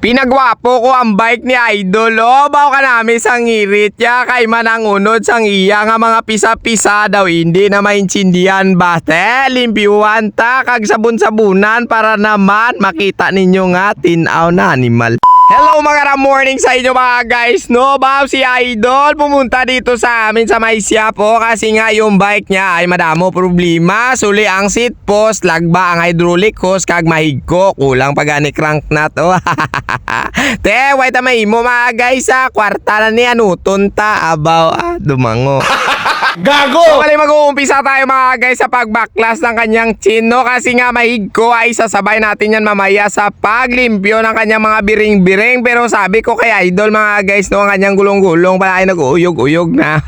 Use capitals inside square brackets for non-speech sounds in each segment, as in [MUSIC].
Pinagwapo ko ang bike ni Idol, o baw ka namin sang ngirit ya kay manang unod sang iya nga mga pisa-pisa daw hindi na maintindihan bate. Limpiwan ta kag sabon-sabunan para naman makita ninyo nga tinaw na animal. Hello mga morning sa inyo mga guys no? Baw si Idol pumunta dito sa amin sa Maisya po Kasi nga yung bike niya ay madamo problema. Suli ang seat post, lagba ang hydraulic hose kag mahigko Kulang pagani crank na to. [LAUGHS] Te, wait may mo mga guys ha? Kwarta na niya nuton ta Abaw ah, dumango. [LAUGHS] Gago! So, bali mag-uumpisa tayo mga guys sa pagbaklas ng kanyang chino kasi nga mahigko ay sasabay natin yan mamaya sa paglimpyo ng kanyang mga biring-biring pero sabi ko kay Idol mga guys no ang kanyang gulong-gulong pala ay nag-uyog-uyog na. [LAUGHS]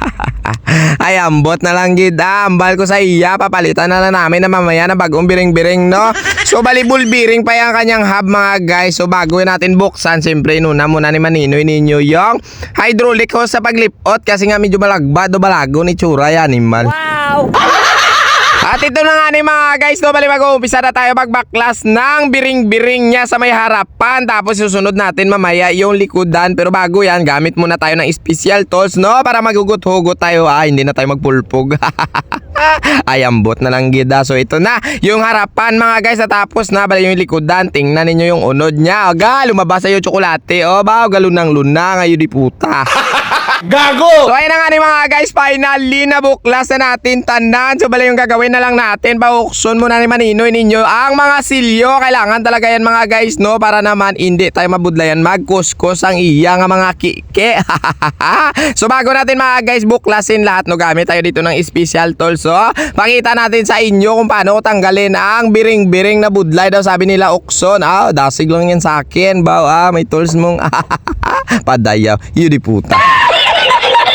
Ay ambot na lang gid ah, ambal ko sa iya papalitan na lang namin na mamaya na bagong biring-biring no? So bali biring pa yung kanyang hub mga guys. So bago natin buksan siyempre nuna muna ni Maninoy ninyo yung hydraulic hose sa paglipot kasi nga medyo malagbad o balago ni tsura animal [LAUGHS] at ito na nga ni mga guys, no, bali mag-uumpisa na tayo magbaklas ng biring-biring niya sa may harapan. Tapos susunod natin mamaya yung likudan. Pero bago yan, gamit muna tayo ng special tools, no? Para magugot-hugot tayo. Ah, hindi na tayo magpulpog. [LAUGHS] Ay, ambot na lang gida. So ito na, yung harapan mga guys. Natapos na, bali yung likudan. Tingnan ninyo yung unod niya. Aga, lumabas sa yung tsokolate. O, ba, galunang-luna ngayon di puta. [LAUGHS] Gago! So ayun na nga ni mga guys, finally nabuklas na natin tanan. So bala yung gagawin na lang natin, paukson muna ni Maninoy ninyo ang mga silyo. Kailangan talaga yan mga guys, no? Para naman hindi tayo mabudlayan magkuskus ang iya nga mga kike. [LAUGHS] so bago natin mga guys buklasin lahat, no? Gamit tayo dito ng special tools. So pakita natin sa inyo kung paano tanggalin ang biring-biring na budlay daw sabi nila ukson. Ah, dasig lang yan sa akin. Baw, ah, may tools mong [LAUGHS] padayaw. Yun di puta.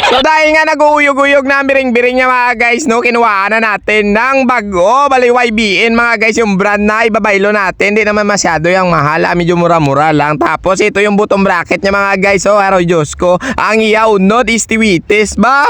So dahil nga nag-uuyog-uyog na biring-biring niya mga guys, no, kinuha na natin ng bago, bali YBN mga guys, yung brand na ibabaylo natin, hindi naman masyado yung mahal, ah, medyo mura-mura lang. Tapos ito yung button bracket niya mga guys, oh, araw Diyos ko, ang iya unod is tiwitis, ba?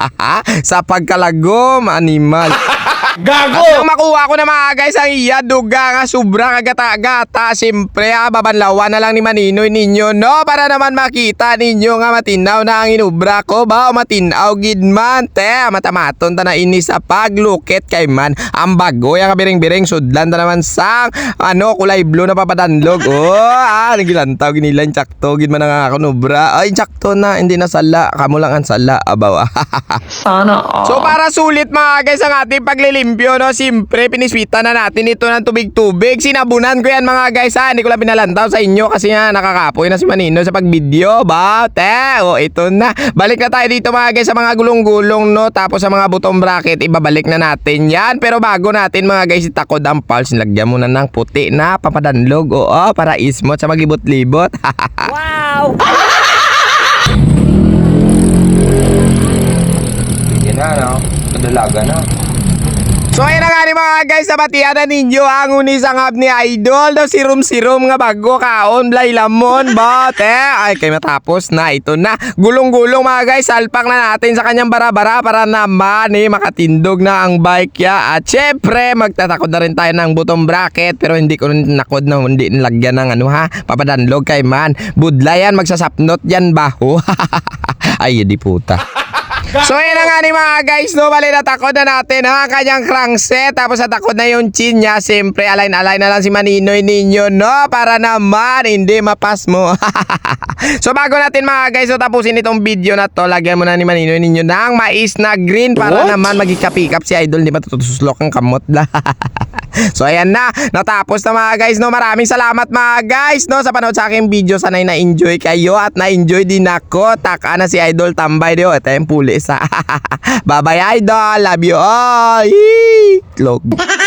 [LAUGHS] Sa pagkalagom, animal. Gago! At nang makuha ko na mga guys ang iya duga nga sobrang agata-gata. Siyempre ah, babanlawan na lang ni Maninoy ninyo no para naman makita ninyo nga matinaw na ang inubra ko ba o matinaw gid man. Te, matamaton ta na ini sa paglukit kay man. Ang bago yung kabiring-biring sudlan ta naman sang ano kulay blue na papadanlog. Oh, ah, nagilantaw ginilan tsakto gid man ang ako nubra. Ay, tsakto na hindi na sala. Kamo lang ang sala abaw. [LAUGHS] Sana all. So para sulit mga guys ang ating paglilimpyo no, siyempre piniswita na natin ito ng tubig-tubig. Sinabunan ko yan mga guys ha, hindi ko lang pinalantaw sa inyo kasi nga nakakapoy na si Manino sa pagvideo. Ba, te, o ito na. Balik na tayo dito mga guys sa mga gulong-gulong no, tapos sa mga butong bracket, ibabalik na natin yan. Pero bago natin mga guys itakod ang pulse, nilagyan muna ng puti na papadanlog. Oo, para ismot sa maglibot-libot. Yan [LAUGHS] na, no? Kadalaga na. So ayun na nga ni mga guys, nabatiyan na ninyo ang unisang hub ni Idol. Daw sirum-sirum nga bago kaon, blay lamon, bote. Ay, kay matapos na. Ito na. Gulong-gulong mga guys, salpak na natin sa kanyang bara-bara para naman eh, makatindog na ang bike ya. At syempre, magtatakod na rin tayo ng butong bracket. Pero hindi ko nakod na hindi nilagyan ng ano ha. Papadanlog kay man. Budla yan, magsasapnot yan baho. [LAUGHS] Ay, di puta. So yun na nga ni mga guys, no, bali natakod na natin ha, ang kanyang crankset, tapos natakod na yung chin niya, siyempre align-align na lang si Maninoy ninyo, no, para naman hindi mapas mo. [LAUGHS] so bago natin mga guys, so tapusin itong video na to, lagyan mo na ni Maninoy ninyo ng mais na green para What? naman magikapikap si Idol, di ba tutuslok ang kamot? la. [LAUGHS] So ayan na, natapos na mga guys no. Maraming salamat mga guys no sa panood sa aking video. Sana'y na-enjoy kayo at na-enjoy din ako. Taka na si Idol Tambay dio. Ito yung pulis ha. [LAUGHS] Bye bye Idol. Love you all. Yee! Itlog. [LAUGHS]